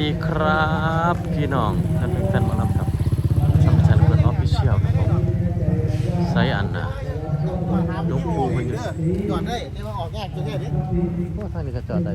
ดีครับพี่น้องท่านแฟนหมอลำครับช่องชันเพื่อนออฟฟิเชียลครับผมไซอันนะหลวงปู่มันอยู่จอดได้นี่ว่าออกแยกตัวแค่นี้โอ้ทางนี้ก็จอดได้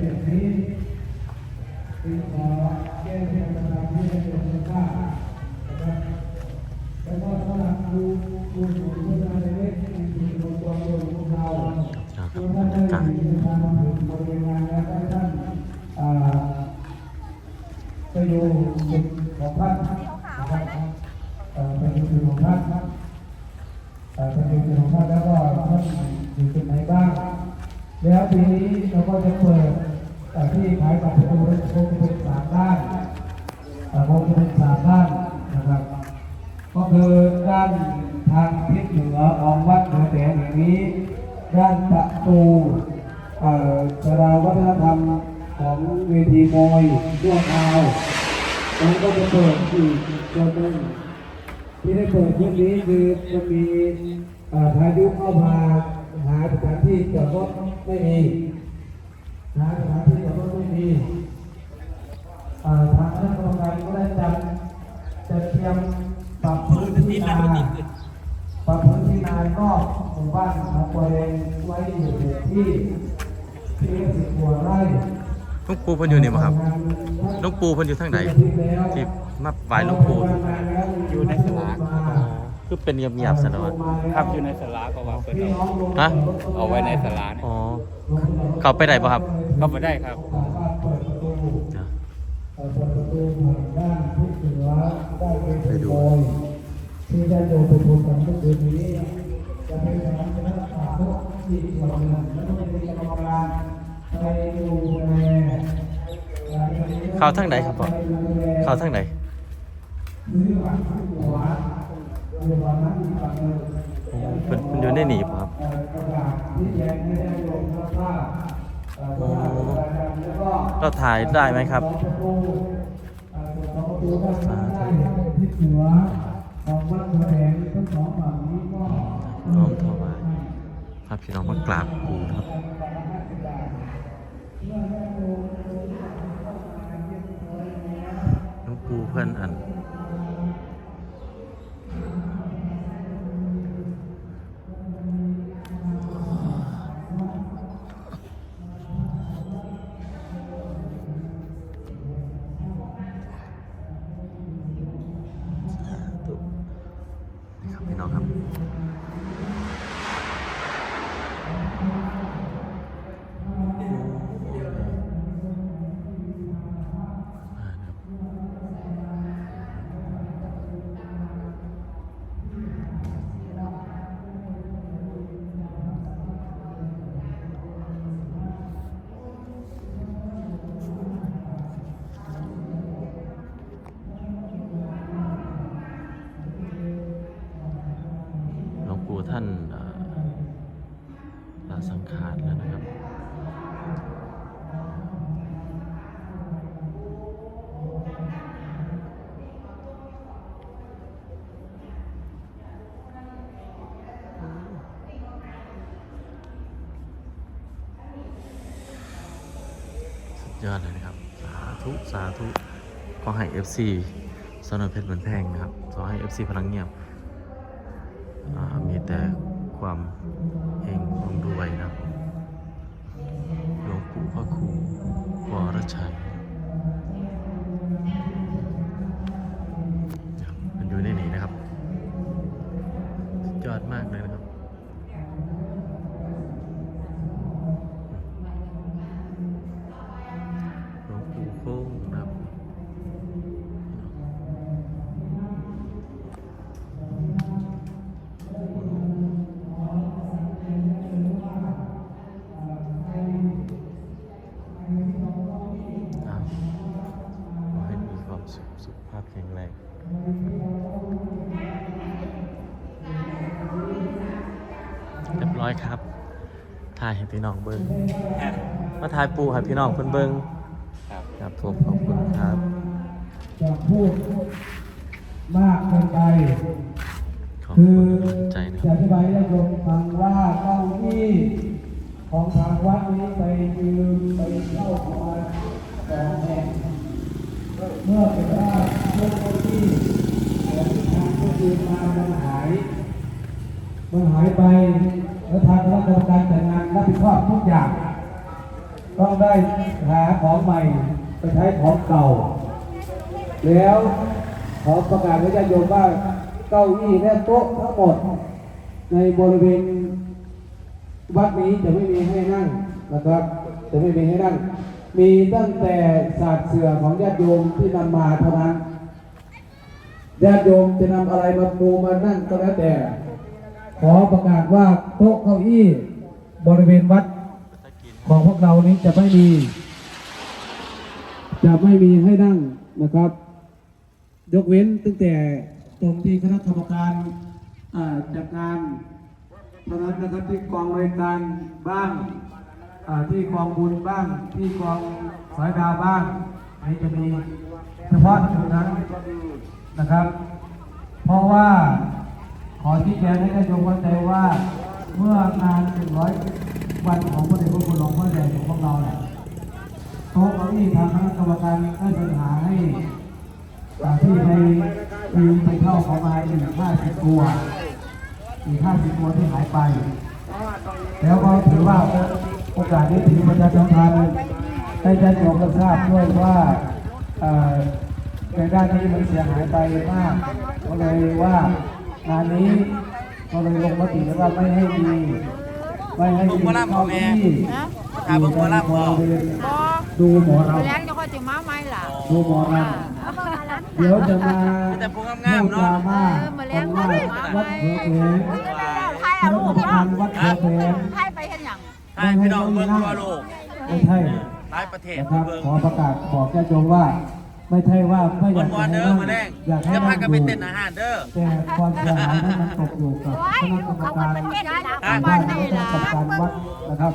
แล้วปีนี้เราก็จะเปิดที่ขายบัตรประตูคงจะเป็นสามด้านเอ่อคงจะเป็นสามด้านนะครับ ก็คือด้านทางทิศเหนือของวัดเหนือแสงแห่งนี้ ด้านประตูเอ่อสราวัฒนธรรมของเวทีมวยชั่วคราวนั้นก็จะเปิดอีกส่วนหนึ่งที่ได้เปิดช่วงนี้คือจะมีพายุเข้ามา หาสถานที่จอดรถไม่มีหาสถานที่จอดรถไม่มีเอ่อทางคณะกรรมการก็ได้จัดจัดเตรียมปรับพื้นที่นาปรับพื้นที่นานก็หมู่บ้านของตัวเองไว้อยู่ที่ที่สิบกว่าไร่หลุงปู่เพิ่นอยู่นี่บ่ครับหลุงปู่เพิ่นอยู่ทางไหนที่มาไหว้หลุงปู่อยู่ในสลาอ๋อ คือเป็นเงียบๆซะแล้วอะครับอยู่ในสลาก็ว่าเปิดเอาฮะเอาไว้ในสลาเนี่ยอ๋อ เข้าไปได้บ่ครับ เข้าไปได้ครับเปิดประตูผ่านด้านทิศเหนือได้เป็นไปดูโดยที่ได้โยมไปชมกันเมื่อคืนนี้จะเป็นสถานที่รักษาทุกที่ส่วนหนึ่งแล้วก็จะมีกรรมการไปดูแลเข้าทางไหนครับพ่อเข้าทางไหน ซื้อหวานหัวเรือวันนั้นฝั่งหนึ่งเพิ่นเพิ่นอยู่ในนี่บ่ครับเอ่อกระดาษที่แยกไม่ได้ลงพระผ้าเอ่อโอ้แล้วก็เราถ่ายได้ไหมครับสองประตูเอ่อสองประตูด้านหน้าได้ทิศเหนือของวัดพระแดงทั้งสองฝั่งนี้ก็น้อมถวายพาพี่น้องมากราบปู่นะครับหลวงปู่เพื่อนอัน น้องครับ สังขารแล้วนะครับ สุดยอดเลยนะครับ สาธุ สาธุขอให้ FC สนนเพชรเหมือนแพงนะครับขอให้ FC พลังเงียบมีแต่ความ เฮงร่ำรวยนะหลวงปู่พระครูวรชัยมันอยู่ในนี้นะครับสุดยอดมากเลยนะครับหลวงปู่โค้งนะครับาพแข็งแรงเรียบร้อยครับ ถ่ายให้พี่น้องเบิ้งมาถ่ายปูให้พี่น้องเพิ่นเบิ้งครับครับผมขอบคุณครับจะพูดมากเกินไปขอบคืคุอณกำลังใจนะคจะรับอธิบายให้โยมฟังว่าเก้าอี้ของทางวัดนี้ไปยืมไปเช่ามาสองแห่งก็ เมื่อเป็นว่าเมื่อคนที่แต่ที่ทางก็คือมามันหาย มันหายไป แล้วทางคณะกรรมการจัดงานรับผิดชอบทุกอย่าง ต้องได้หาของใหม่ไปใช้ของเก่า แล้วขอประกาศให้ญาติโยมว่าเก้าอี้และโต๊ะทั้งหมด ในบริเวณวัดนี้จะไม่มีให้นั่งนะครับ จะไม่มีให้นั่ง มีตั้งแต่ศาสตร์เสือของญาติโยมที่นำมาเท่านั้นญาติโยมจะนำอะไรมาปูมานั่งก็แล้วแต่ ขอประกาศว่าโต๊ะเก้าอี้บริเวณวัดของพวกเรานี้จะไม่มี จะไม่มีให้นั่งนะครับ ยกเว้นตั้งแต่ตรงที่คณะกรรมการอ่าจัดงานเท่านั้นนะครับที่กองบริการบ้าง ที่กองบุญบ้างที่กองสายดาวบ้างอันนี้จะมีเฉพาะจุดนั้นนะครับ เพราะว่าขอที่แจ้งให้ท่านโยมเข้าใจว่าเมื่องานหนึ่งร้อยวันของพระเดชพระคุณหลวงพ่อใหญ่ของพวกเราเนี่ยโต๊ะเก้าอี้ทางคณะกรรมการได้ปัญหาให้ที่ไปยืมไปเข้าเขามาอีกห้าสิบตัวอีกห้าสิบตัวที่หายไป แล้วก็ถือว่า โอกาสนี้ถือประชาสัมพันธ์ให้ญาติโยมรับทราบด้วยว่าเอ่อในด้านนี้มันเสียหายไปมาก ก็เลยว่างานนี้ก็เลยลงมติว่าไม่ให้มีไม่ให้มีเข้าที่อยู่ในบริเวณดูหมอเราแรงจะค่อยจะมาไหมล่ะดูหมอรำเดี๋ยวจะมาแต่พวกงามๆเนอะพูดดราม่าเออมาเพเลี้ยงราะว่ามาวัดไหมเขือแผงใครเอาลูกคณะกรรมการวัดเขือแผงใครไปเห็น อย่างให้พี่น้องเมืองทั่วโลกไม่ใช่หลายประเทศนะครับเบิ่งขอประกาศบอกญาติโยมว่า ไม่ใช่ว่าไม่อยากมวนๆให้เด้อนั่งมาแรงอยากให้จะนั่พางกันอไปยู่เต้นอาหารเด้อ แต่ความเสียหายนั้นมันตกอยู่กับคณะกรรมการก็บ้าบ้านนคณะนี่กรล่ะรมการวัดนะครับ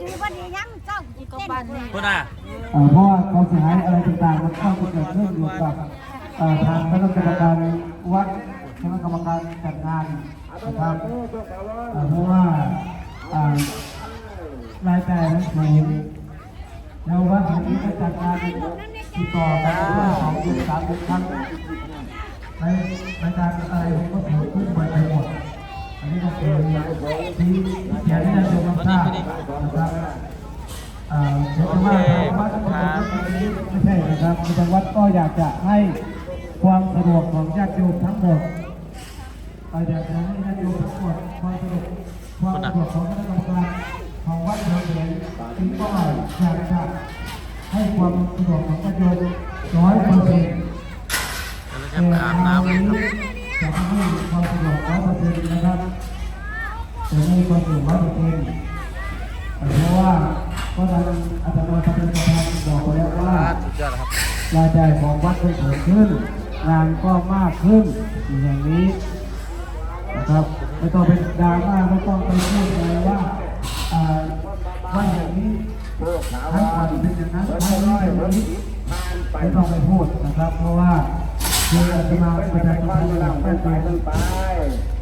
ดีวันนี้ยังเจ้าก็บ้านนี่คุณอะ เอ่อเพราะว่าความเสียหายอะไรต่างๆ มันเข้าไปเกิดขึ้นอยู่กับเอ่อทางคณะกรรมการวัดคณะกรรมการจัดงานนะครับเอ่อเพราะว่าเอ่อ รายจ่ายนั้นสูงแล้ววัดแห่งนี้ก็จัดงานติดต่อกันเพื่อสองเดือนสามเดือนครั้งในรายการอะไรผมก็สูงขึ้นไปหมด อันนี้ก็คือที่เขียนให้ท่านผู้ชมทราบนะครับเอ่อเดี๋ยวจะว่าทางวัดไม่ใช่นะครับทางวัดก็อยากจะให้ความสะดวกของญาติโยมทั้งหมดเราอยากจะให้ญาติโยมทั้งหมดความสะดวกความสะดวกของคณะกรรมการ ความสะดวกของญาติโยมร้อยเปอร์เซ็นต์แล้วจะไปอาบน้จะให้ความสะดวกร้อยเปอร์เซ็นต์นะครับจะให้ความสะดวกร้อยเปอร์เซ็นต์เพราะว่าเพราะทางอาจารย์ประธานประธานบอกไปแล้วว่าสุดยอดแล้วครับรายจ่ายของวัดเพิ่มขึ้น งานก็มากขึ้นอย่างนี้นะครับไม่ต้องเป็นดราม่าไม่ต้องไปพูดเลยว่าว่าอย่างนี้ทั้งหมดเป็นอย่างนั้นทั้ง นี้นไม่ต้องไปพูดนะครับ เพราะว่าคืออาตมาประชาชนหลักแม่ใจ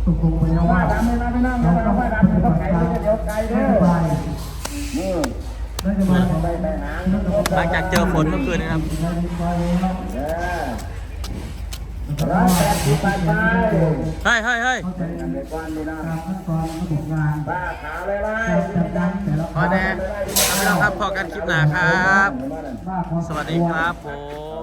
ตกลงไปแล้วว่าเราต้องปฏิบัติตามนโยบายนโยบายของหลังจากเจอฝนเมื่อคืนนะครับ ร้อยแปดสิบไปเฮ้ยเฮ้ยเฮ้ยเข้าใจกันในวันนี้นะขั้นตอนระบบงานบ้าขาวเลยว่าจัดการแต่ละพอแน่ทำให้เราครับพอกันคลิปหนาครับบ้าความสวัสดีครับผม